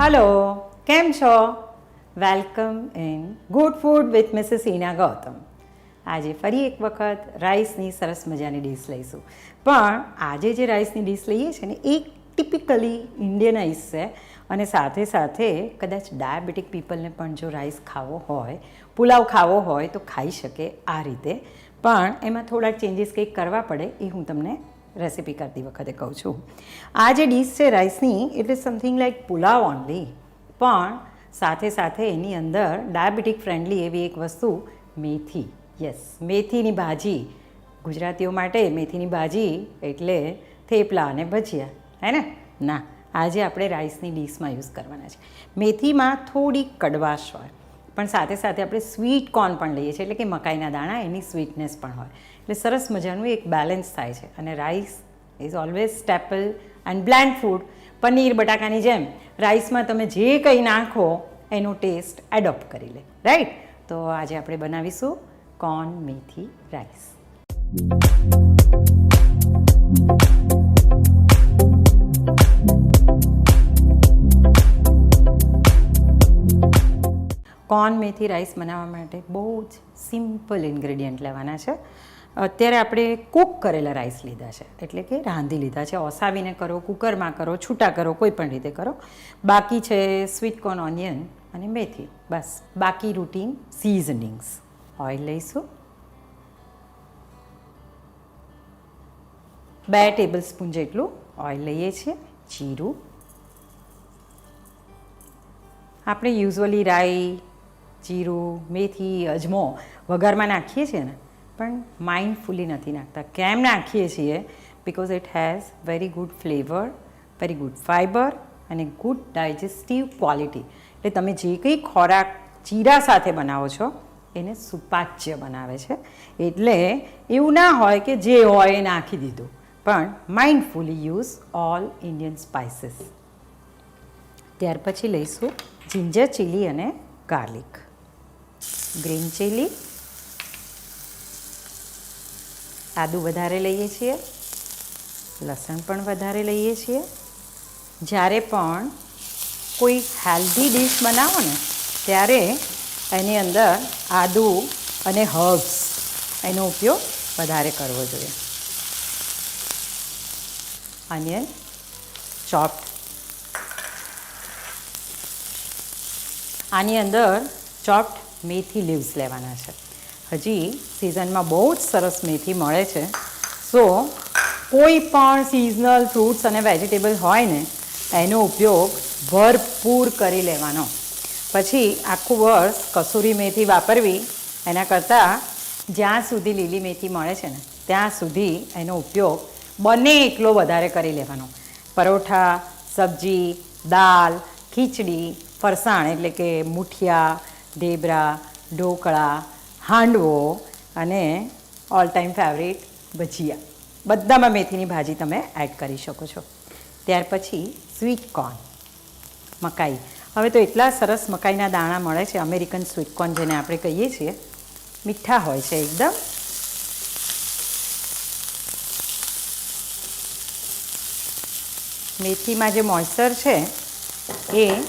Hello કેમ છો? Welcome in good food with Mrs Ina Gautam આજે ફરી એક વખત રાઈસની સરસ મજાની ડીશ લઈશું. પણ આજે જે રાઈસની ડીશ લઈએ છીએ ને, એ ટિપિકલી ઇન્ડિયન આઈસ છે. અને સાથે સાથે કદાચ ડાયાબિટીક પીપલને પણ જો રાઈસ ખાવો હોય, પુલાવ ખાવો હોય તો ખાઈ શકે આ રીતે. પણ એમાં થોડા ચેન્જીસ કંઈક કરવા પડે એ હું તમને રેસિપી કરતી વખતે કહું છું. આ જે ડીશ છે રાઈસની એટલે સમથિંગ લાઈક પુલાવ ઓનલી પણ સાથે સાથે એની અંદર ડાયાબિટીક ફ્રેન્ડલી એવી એક વસ્તુ, મેથી. યસ મેથીની ભાજી. ગુજરાતીઓ માટે મેથીની ભાજી એટલે થેપલા અને ભજીયા. હે ને? ના, આજે આપણે રાઈસની ડીશમાં યુઝ કરવાના છે. મેથીમાં થોડી કડવાશ હોય. પણ સાથે સાથે આપણે સ્વીટ કોર્ન પણ લઈએ છીએ. એટલે કે મકાઈના દાણા, એની સ્વીટનેસ પણ હોય. એટલે સરસ મજાનું એક બેલેન્સ થાય છે. અને rice is always staple and bland food paneer, બટાકાની જેમ રાઈસમાં તમે જે કંઈ નાખો, એનો ટેસ્ટ એડોપ્ટ કરી લે. રાઈટ તો આજે આપણે બનાવીશું corn methi rice corn methi rice બનાવવા માટે બહુ જ સિમ્પલ ઇન્ગ્રેડિયન્ટ લેવાના છે. અત્યારે આપણે કૂક કરેલા રાઈસ લીધા છે. એટલે કે રાંધી લીધા છે. ઓસાવીને કરો, કુકરમાં કરો, છૂટા કરો કોઈ પણ રીતે કરો. બાકી છે સ્વીટ કોર્ન ઓનિયન અને મેથી. બસ. બાકી રૂટીન સિઝનિંગ્સ. ઓઇલ લઈશું. બે ટેબલ સ્પૂન જેટલું ઓઇલ લઈએ છીએ. જીરું. આપણે યુઝવલી રાઈ જીરું, મેથી, અજમો વઘારમાં નાખીએ છીએ ને, પણ માઇન્ડફુલી નથી નાખતા. કેમ નાખીએ છીએ? Because it has very good flavour very good fibre અને ગુડ ડાયજેસ્ટિવ ક્વોલિટી એટલે તમે જે કંઈ ખોરાક જીરા સાથે બનાવો છો, એને સુપાચ્ય બનાવે છે. એટલે એવું ના હોય કે જે હોય એ નાખી દીધું. પણ mindfully use all Indian spices ત્યાર પછી લઈશું જિંજર ચીલી અને ગાર્લિક ગ્રીન ચીલી. આદું વધારે લઈએ છીએ. લસણ પણ વધારે લઈએ છીએ. જ્યારે પણ કોઈ હેલ્ધી ડીશ બનાવો ને, ત્યારે એની અંદર આદું અને હર્બ્સ એનો ઉપયોગ વધારે કરવો જોઈએ. અનિયન ચોપ્ડ આની અંદર ચોપ્ડ મેથી લીવ્સ લેવાના છે. હજી સિઝનમાં બહુ જ સરસ મેથી મળે છે. સો કોઈ પણ સિઝનલ ફ્રૂટ્સ અને વેજીટેબલ હોય ને, એનો ઉપયોગ ભરપૂર કરી લેવાનો. પછી આખું વર્ષ કસૂરી મેથી વાપરવી, એના કરતાં જ્યાં સુધી લીલી મેથી મળે છે ને, ત્યાં સુધી એનો ઉપયોગ બને એટલો વધારે કરી લેવાનો. પરોઠા, સબ્જી, દાલ, ખીચડી, ફરસાણ એટલે કે મુઠિયા ઢેબરા ઢોકળા, હાંડવો અને ઓલ ટાઈમ ફેવરેટ ભજીયા. બધામાં મેથીની ભાજી તમે એડ કરી શકો છો. ત્યાર પછી સ્વીટ કોર્ન મકાઈ. હવે તો એટલા સરસ મકાઈના દાણા મળે છે અમેરિકન સ્વીટ કોર્ન જેને આપણે કહીએ છીએ. મીઠા હોય છે એકદમ. મેથીમાં જે મોઇસ્ચર છે, એ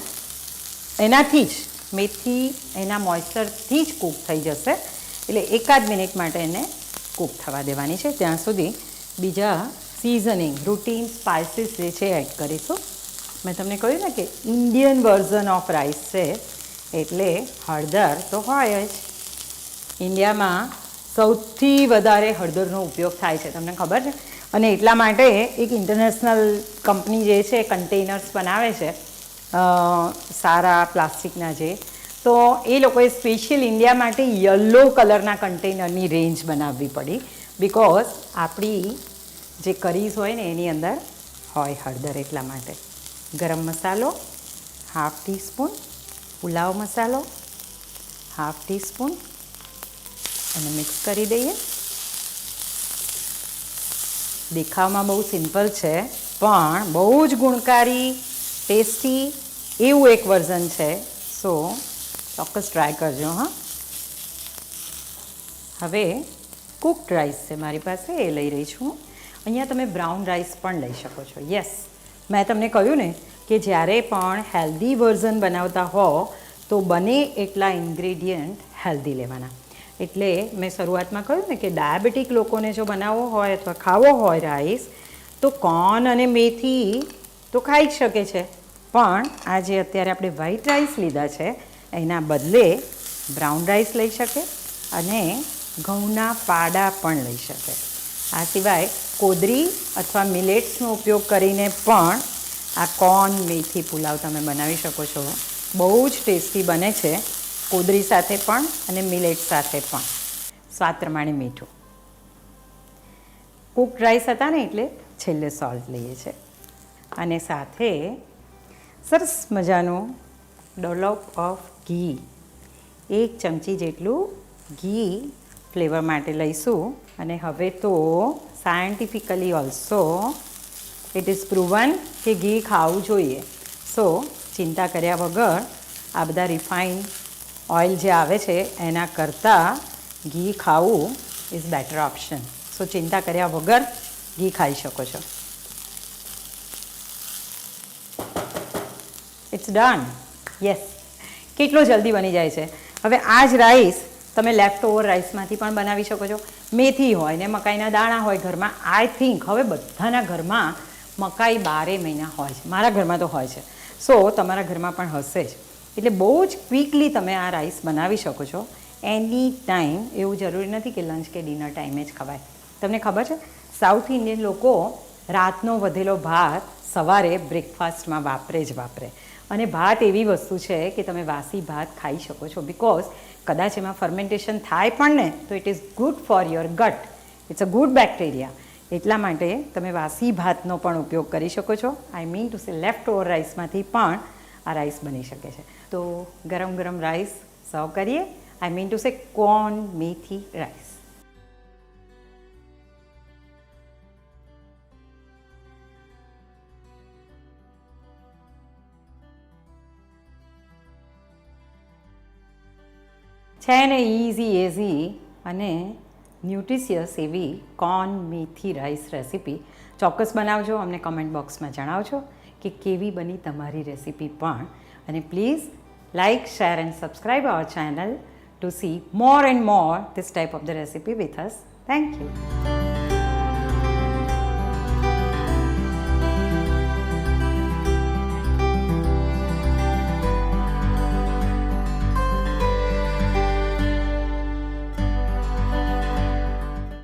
એનાથી જ મેથી એના મોઇસ્ચરથી જ કૂક થઈ જશે. એટલે એકાદ મિનિટ માટે એને કૂક થવા દેવાની છે. ત્યાં સુધી બીજા સિઝનિંગ રૂટીન સ્પાઇસીસ જે છે એડ કરીશું. મેં તમને કહ્યું ને કે ઇન્ડિયન વર્ઝન ઓફ રાઈસ છે, એટલે હળદર તો હોય જ. ઇન્ડિયામાં સૌથી વધારે હળદરનો ઉપયોગ થાય છે, તમને ખબર છે? અને એટલા માટે એક ઇન્ટરનેશનલ કંપની જે છે કન્ટેનર્સ બનાવે છે. સારા પ્લાસ્ટિકના જે. તો એ લોકોએ સ્પેશિયલ ઇન્ડિયા માટે યલો કલરના કન્ટેનરની રેન્જ બનાવવી પડી. બિકોઝ આપણી જે કરીઝ હોય ને એની અંદર હોય હળદર એટલા માટે. ગરમ મસાલો હાફ ટીસ્પૂન પુલાવ મસાલો હાફ ટીસ્પૂન અને મિક્સ કરી દઈએ. દેખાવમાં બહુ સિમ્પલ છે, પણ બહુ જ ગુણકારી ટેસ્ટી એવું એક વર્ઝન છે. સો ચોક્કસ ટ્રાય કરજો, હા. હવે કુકડ રાઈસ છે મારી પાસે, એ લઈ રહી છું. અહીંયા તમે બ્રાઉન રાઈસ પણ લઈ શકો છો. યસ મેં તમને કહ્યું ને કે જ્યારે પણ હેલ્ધી વર્ઝન બનાવતા હો, તો બને એટલા ઇન્ગ્રેડિયન્ટ હેલ્ધી લેવાના. એટલે મેં શરૂઆતમાં કહ્યું ને કે ડાયાબિટીક લોકોને જો બનાવવો હોય અથવા ખાવો હોય રાઈસ તો કોર્ન અને મેથી તો ખાઈ જ શકે છે. પણ આ જે અત્યારે આપણે વ્હાઈટ રાઈસ લીધા છે, એના બદલે બ્રાઉન રાઈસ લઈ શકે અને ઘઉંના પાડા પણ લઈ શકે. આ સિવાય કોદરી અથવા મિલેટ્સનો ઉપયોગ કરીને પણ આ કોર્ન મેથી, પુલાવ તમે બનાવી શકો છો. બહુ જ ટેસ્ટી બને છે કોદરી સાથે પણ અને મિલેટ સાથે પણ. સ્વાદ પ્રમાણે મીઠું. કુક રાઈસ હતા ને એટલે છેલ્લે સોલ્ટ લઈએ છીએ. અને સાથે સરસ મજાનો ડોલોપ ઓફ ઘી. એક ચમચી જેટલું ઘી ફ્લેવર માટે લઈશું. અને હવે તો scientifically also it is proven કે ઘી ખાવું જોઈએ. સો ચિંતા કર્યા વગર આ બધા રિફાઇન ઓઇલ જે આવે છે, એના કરતાં ઘી ખાવું ઇઝ બેટર ઓપ્શન સો ચિંતા કર્યા વગર ઘી ખાઈ શકો છો. ઇટ્સ ડન યસ કેટલો જલ્દી બની જાય છે. હવે આ જ રાઈસ તમે લેફ્ટ ઓવર રાઈસમાંથી પણ બનાવી શકો છો. મેથી હોય ને મકાઈના દાણા હોય ઘરમાં આઈ થિંક હવે બધાના ઘરમાં મકાઈ બારે મહિના હોય છે. મારા ઘરમાં તો હોય છે. સો તમારા ઘરમાં પણ હશે જ. એટલે બહુ જ ક્વિકલી તમે આ રાઈસ બનાવી શકો છો. એની ટાઈમ એવું જરૂરી નથી કે લંચ કે ડિનર ટાઈમે જ ખવાય. તમને ખબર છે? સાઉથ ઇન્ડિયન લોકો રાતનો વધેલો ભાત સવારે બ્રેકફાસ્ટમાં વાપરે જ વાપરે. અને ભાત એવી વસ્તુ છે કે તમે વાસી ભાત ખાઈ શકો છો. બિકોઝ કદાચ એમાં ફર્મેન્ટેશન થાય પણ ને, તો it is good for your gut it's a good bacteria એટલા માટે તમે વાસી ભાતનો પણ ઉપયોગ કરી શકો છો. I mean to say left over રાઈસમાંથી પણ આ રાઈસ બની શકે છે. તો ગરમ ગરમ રાઈસ સર્વ કરીએ. I mean to say corn methi rice છે ને ઇઝી એઝી અને ન્યુટ્રિશિયસ એવી કોર્ન મેથી રાઈસ રેસીપી ચોક્કસ બનાવજો, અમને કમેન્ટ બોક્સમાં જણાવજો કે કેવી બની તમારી રેસીપી પણ. અને please like share and subscribe our channel to see more and more this type of the recipe with us thank you